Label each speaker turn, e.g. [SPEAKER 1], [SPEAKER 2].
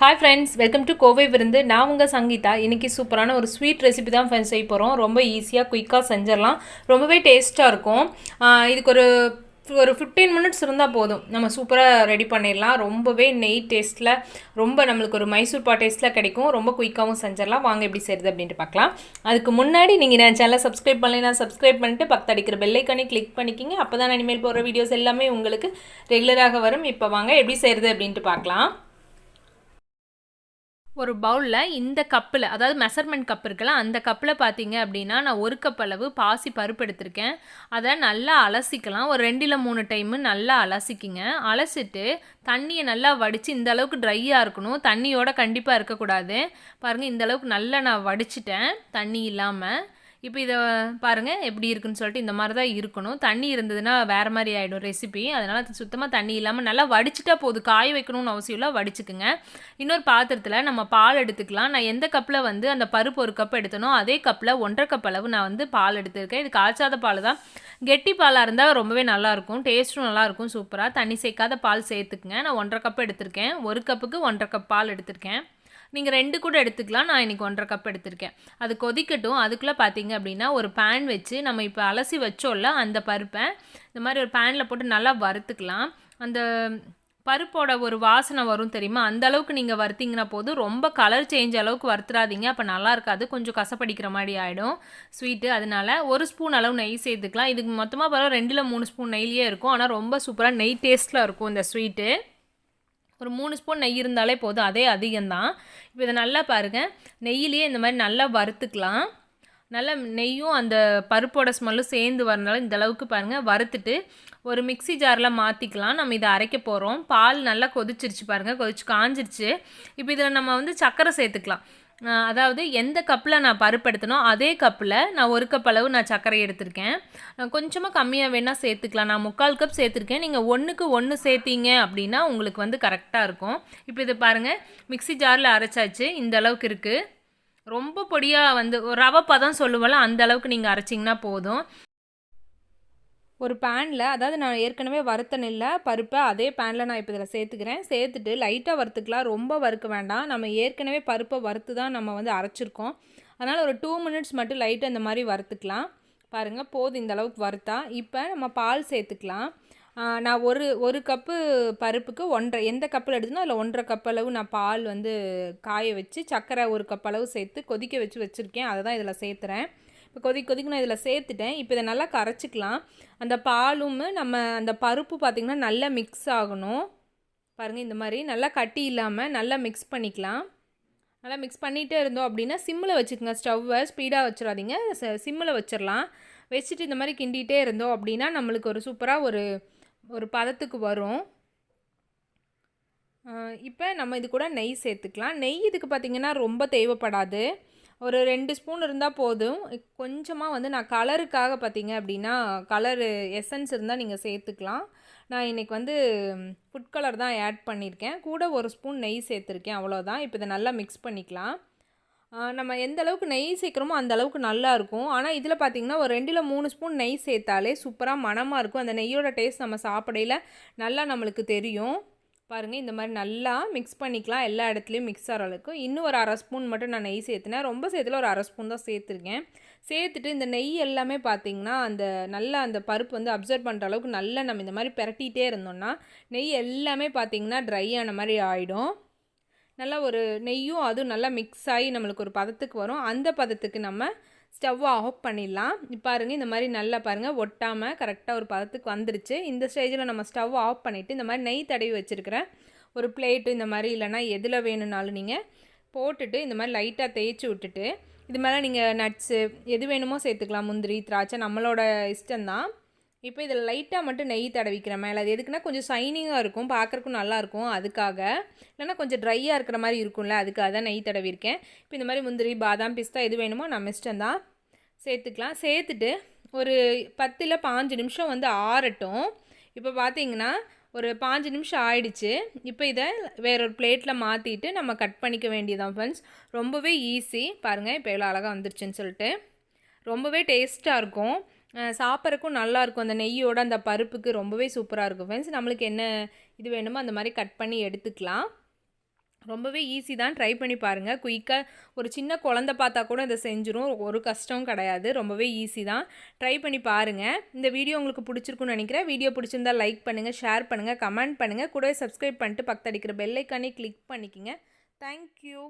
[SPEAKER 1] Hi friends welcome to Kovai Virundhu நான் உங்கள் சங்கீதா இன்றைக்கி சூப்பரான ஒரு ஸ்வீட் ரெசிபி தான் ஃப்ரெண்ட்ஸ் செய்ய போகிறோம் ரொம்ப ஈஸியாக குயிக்காக செஞ்சிடலாம். ரொம்பவே டேஸ்ட்டாக இருக்கும். இதுக்கு ஒரு ஒரு ஃபிஃப்டீன் மினிட்ஸ் இருந்தால் போதும். நம்ம சூப்பராக ரெடி பண்ணிடலாம். ரொம்பவே நெய் டேஸ்ட்டில் ரொம்ப நம்மளுக்கு ஒரு மைசூர் பா டேஸ்ட்டில் கிடைக்கும். ரொம்ப குயிக்காகவும் செஞ்சிடலாம். வாங்க எப்படி செய்யுது அப்படின்ட்டு பார்க்கலாம். அதுக்கு முன்னாடி நீங்கள் நான் சேனலை சப்ஸ்கிரைப் பண்ணலைன்னா சப்ஸ்கிரைப் பண்ணிட்டு பக்கத்து அடிக்கிற பெல்லைக்கானே கிளிக் பண்ணிக்கிங்க. அப்போ தான் நான் இனிமேல் போகிற வீடியோஸ் எல்லாமே உங்களுக்கு ரெகுலராக வரும். இப்போ வாங்க எப்படி செய்கிறது அப்படின்ட்டு பார்க்கலாம். ஒரு பவுலில் இந்த கப்பில் அதாவது மெஷர்மெண்ட் கப் இருக்குல்ல அந்த கப்பில் பார்த்தீங்க அப்படின்னா நான் ஒரு கப் அளவு பாசி பருப்பு எடுத்திருக்கேன். அதை நல்லா அலசிக்கலாம். ஒரு ரெண்டில் மூணு டைமு நல்லா அலசிக்கிங்க. அலசிட்டு தண்ணியை நல்லா வடித்து இந்த அளவுக்கு ட்ரையாக இருக்கணும். தண்ணியோட கண்டிப்பாக இருக்கக்கூடாது. பாருங்கள் இந்த அளவுக்கு நல்லா நான் வடிச்சிட்டேன் தண்ணி இல்லாமல் இப்போ இதை பாருங்கள் எப்படி இருக்குன்னு சொல்லிட்டு இந்த மாதிரி தான் இருக்கணும். தண்ணி இருந்ததுன்னா வேறு மாதிரி ஆகிடும் ரெசிபி அதனால் சுத்தமாக தண்ணி இல்லாமல் நல்லா வடிச்சிட்டா போதும். காய வைக்கணும்னு அவசியம் இல்லை வடிச்சுக்குங்க. இன்னொரு பாத்திரத்தில் நம்ம பால் எடுத்துக்கலாம். நான் எந்த கப்பில் வந்து அந்த பருப்பு ஒரு கப் எடுத்தனோ அதே கப்பில் ஒன்றரை கப் அளவு நான் வந்து பால் எடுத்திருக்கேன். இது காய்ச்சாத பால் தான். கெட்டி பாலாக இருந்தால் ரொம்பவே நல்லாயிருக்கும் டேஸ்ட்டும் நல்லாயிருக்கும் சூப்பராக தண்ணி சேர்க்காத பால் சேர்த்துக்குங்க. நான் ஒன்றரை கப் எடுத்திருக்கேன். ஒரு கப்புக்கு ஒன்றரை கப் பால் எடுத்திருக்கேன். நீங்கள் ரெண்டு கூட எடுத்துக்கலாம். நான் இன்றைக்கி ஒன்றரை கப் எடுத்திருக்கேன். அது கொதிக்கட்டும். அதுக்குள்ளே பார்த்தீங்க அப்படின்னா ஒரு பேன் வச்சு நம்ம இப்போ அலசி வச்சோம்ல அந்த பருப்பை இந்த மாதிரி ஒரு பேனில் போட்டு நல்லா வறுத்துக்கலாம். அந்த பருப்போட ஒரு வாசனை வரும் தெரியுமா? அந்த அளவுக்கு நீங்கள் வறுத்திங்கன்னா போதும். ரொம்ப கலர் சேஞ்ச் அளவுக்கு வறுத்துறாதீங்க. அப்போ நல்லா இருக்காது. கொஞ்சம் கசப்படிக்கிற மாதிரி ஆகிடும் ஸ்வீட்டு அதனால ஒரு ஸ்பூன் அளவு நெய் சேர்த்துக்கலாம். இதுக்கு மொத்தமாக பரவாயில்ல ரெண்டில் மூணு ஸ்பூன் நெய்லியே இருக்கும். ஆனால் ரொம்ப சூப்பராக நெய் டேஸ்ட்டில் இருக்கும் இந்த ஸ்வீட்டு ஒரு மூணு ஸ்பூன் நெய் இருந்தாலே போதும் அதே அதிகம்தான். இப்போ இதை நல்லா பாருங்கள் நெய்யிலேயே இந்த மாதிரி நல்லா வறுத்துக்கலாம். நல்லா நெய்யும் அந்த பருப்போட ஸ்மெல்லும் சேர்ந்து வரனால இந்த அளவுக்கு பாருங்கள் வறுத்துட்டு ஒரு மிக்சி ஜாரில் மாற்றிக்கலாம் நம்ம இதை அரைக்க போகிறோம் பால் நல்லா கொதிச்சிருச்சு பாருங்கள் கொதிச்சு காஞ்சிருச்சு. இப்போ இதில் நம்ம வந்து சர்க்கரை சேர்த்துக்கலாம். அதாவது எந்த கப்பில் நான் பருப்பு எடுத்தனோ அதே கப்பில் நான் ஒரு கப் அளவு நான் சர்க்கரை எடுத்திருக்கேன். கொஞ்சமாக கம்மியாக வேணால் சேர்த்துக்கலாம். நான் முக்கால் கப் சேர்த்துருக்கேன். நீங்கள் ஒன்றுக்கு ஒன்று சேர்த்தீங்க அப்படின்னா உங்களுக்கு வந்து கரெக்டாக இருக்கும். இப்போ இது பாருங்கள் மிக்சி ஜாரில் அரைச்சாச்சு. இந்த அளவுக்கு இருக்குது ரொம்ப பொடியாக வந்து ஒரு ரவை பதம் சொல்லுவோம்ல அந்த அளவுக்கு நீங்கள் அரைச்சிங்கன்னா போதும். ஒரு பேனில் அதாவது நான் ஏற்கனவே வறுத்த நெல்லை பருப்பை அதே பேனில் நான் இப்போ இதில் சேர்த்துக்கிறேன். சேர்த்துட்டு லைட்டாக வறுத்துக்கலாம். ரொம்ப வறுக்க வேண்டாம். நம்ம ஏற்கனவே பருப்பை வறுத்து தான் நம்ம வந்து அரைச்சிருக்கோம். அதனால் ஒரு டூ மினிட்ஸ் மட்டும் லைட்டாக இந்த மாதிரி வறுத்துக்கலாம். பாருங்கள் போதும் இந்த அளவுக்கு வறுத்தா. இப்போ நம்ம பால் சேர்த்துக்கலாம். நான் ஒரு ஒரு கப்பு பருப்புக்கு ஒன்றரை எந்த கப்பில் எடுத்துனோ அதில் ஒன்றரை கப் அளவு நான் பால் வந்து காய வச்சு சர்க்கரை ஒரு கப் அளவு சேர்த்து கொதிக்க வச்சு வச்சுருக்கேன். அதை தான் இதில் சேர்த்துறேன். இப்போ கொதிக்க கொதிக்க நான் இதில் சேர்த்துட்டேன். இப்போ இதை நல்லா கரைச்சிக்கலாம். அந்த பாலும் நம்ம அந்த பருப்பு பார்த்திங்கன்னா நல்லா மிக்ஸ் ஆகணும். பாருங்கள் இந்த மாதிரி நல்லா கட்டி இல்லாமல் நல்லா மிக்ஸ் பண்ணிக்கலாம். நல்லா மிக்ஸ் பண்ணிகிட்டே இருந்தோம் அப்படின்னா சிம்மில் வச்சுக்கோங்க. ஸ்டவ்வை ஸ்பீடாக வச்சிடாதீங்க. சிம்மில் வச்சிடலாம். வச்சுட்டு இந்த மாதிரி கிண்டிகிட்டே இருந்தோம் அப்படின்னா நம்மளுக்கு ஒரு சூப்பராக ஒரு ஒரு பதத்துக்கு வரும். இப்போ நம்ம இது கூட நெய் சேர்த்துக்கலாம். நெய் இதுக்கு பார்த்திங்கன்னா ரொம்ப தேவைப்படாது. ஒரு ரெண்டு ஸ்பூன் இருந்தால் போதும். கொஞ்சமாக வந்து நான் கலருக்காக பார்த்தீங்க அப்படின்னா கலரு எசன்ஸ் இருந்தால் நீங்கள் சேர்த்துக்கலாம். நான் இன்றைக்கி வந்து ஃபுட் கலர் தான் ஆட் பண்ணியிருக்கேன் கூட ஒரு ஸ்பூன் நெய் சேர்த்துருக்கேன் அவ்வளோதான் இப்போ இதை நல்லா மிக்ஸ் பண்ணிக்கலாம். நம்ம எந்த அளவுக்கு நெய் சேர்க்குறோமோ அந்த அளவுக்கு நல்லாயிருக்கும் ஆனால் இதில் பார்த்திங்கன்னா ஒரு ரெண்டில் மூணு ஸ்பூன் நெய் சேர்த்தாலே சூப்பராக மனமாக இருக்கும். அந்த நெய்யோட டேஸ்ட் நம்ம சாப்பிடையில் நல்லா நம்மளுக்கு தெரியும். பாருங்கள் இந்த மாதிரி நல்லா மிக்ஸ் பண்ணிக்கலாம். எல்லா இடத்துலையும் மிக்ஸ் ஆகிற அளவுக்கு. இன்னும் ஒரு அரை ஸ்பூன் மட்டும் நான் நெய் சேர்த்துனேன். ரொம்ப சேர்த்துல ஒரு அரை ஸ்பூன் தான் சேர்த்துருக்கேன். சேர்த்துட்டு இந்த நெய் எல்லாமே பார்த்திங்கன்னா அந்த நல்லா அந்த பருப்பு வந்து அப்சர்வ் பண்ணுற அளவுக்கு நல்லா நம்ம இந்த மாதிரி பிரட்டிகிட்டே இருந்தோம்னா நெய் எல்லாமே பார்த்திங்கன்னா ட்ரை ஆன மாதிரி ஆகிடும் நல்லா ஒரு நெய்யும் அதுவும் நல்லா மிக்ஸ் ஆகி நம்மளுக்கு ஒரு பதத்துக்கு வரும். அந்த பதத்துக்கு நம்ம ஸ்டவ்வை ஆஃப் பண்ணிடலாம். பாருங்கள் இந்த மாதிரி நல்லா பாருங்கள் ஒட்டாமல் கரெக்டாக ஒரு பதத்துக்கு வந்துருச்சு. இந்த ஸ்டேஜில் நம்ம ஸ்டவ் ஆஃப் பண்ணிவிட்டு இந்த மாதிரி நெய் தடவி வச்சுருக்கிறேன் ஒரு பிளேட்டு இந்த மாதிரி இல்லைனா எதில் வேணும்னாலும் நீங்கள் போட்டுட்டு இந்த மாதிரி லைட்டாக தேய்ச்சி விட்டுட்டு இது மேலே நீங்கள் நட்ஸு எது வேணுமோ சேர்த்துக்கலாம். முந்திரி திராட்சை நம்மளோட இஷ்டம்தான் இப்போ இதில் லைட்டாக மட்டும் நெய் தடவிக்கிற மேலே அது எதுக்குன்னா கொஞ்சம் ஷைனிங்காக இருக்கும். பார்க்குறக்கும் நல்லாயிருக்கும் அதுக்காக. இல்லைனா கொஞ்சம் ட்ரையாக இருக்கிற மாதிரி இருக்கும்ல அதுக்காக தான் நெய் தடவிருக்கேன் இப்போ இந்த மாதிரி முந்திரி பாதாம் பிஸ்தா எது வேணுமோ நம்ம இஷ்டம் தான். சேர்த்துக்கலாம். சேர்த்துட்டு ஒரு பத்தில் பாஞ்சு நிமிஷம் வந்து ஆறட்டும். இப்போ பார்த்தீங்கன்னா ஒரு பாஞ்சு நிமிஷம் ஆயிடுச்சு. இப்போ இதை வேற ஒரு பிளேட்டில் மாற்றிட்டு நம்ம கட் பண்ணிக்க வேண்டியதான் ஃப்ரெண்ட்ஸ் ரொம்பவே ஈஸி பாருங்கள் இப்போ எவ்வளோ அழகாக வந்துருச்சுன்னு சொல்லிட்டு. ரொம்பவே டேஸ்ட்டாக இருக்கும். சாப்பிட்றக்கும் நல்லாயிருக்கும் அந்த நெய்யோட அந்த பருப்புக்கு ரொம்பவே சூப்பராக இருக்கும் ஃப்ரெண்ட்ஸ் நம்மளுக்கு என்ன இது வேணுமோ அந்த மாதிரி கட் பண்ணி எடுத்துக்கலாம். ரொம்பவே ஈஸி தான். ட்ரை பண்ணி பாருங்கள் குயிக்காக ஒரு சின்ன குழந்த பார்த்தா கூட இதை செஞ்சிடும் ஒரு கஷ்டம் கிடையாது. ரொம்பவே ஈஸி தான். ட்ரை பண்ணி பாருங்கள் இந்த வீடியோ உங்களுக்கு பிடிச்சிருக்குன்னு நினைக்கிறேன். வீடியோ பிடிச்சிருந்தா லைக் பண்ணுங்கள் ஷேர் பண்ணுங்கள் கமெண்ட் பண்ணுங்கள் கூடவே சப்ஸ்கிரைப் பண்ணிட்டு பக்கத்தடிக்கிற பெல்லைக்கானே கிளிக் பண்ணிக்கிங்க. தேங்க்யூ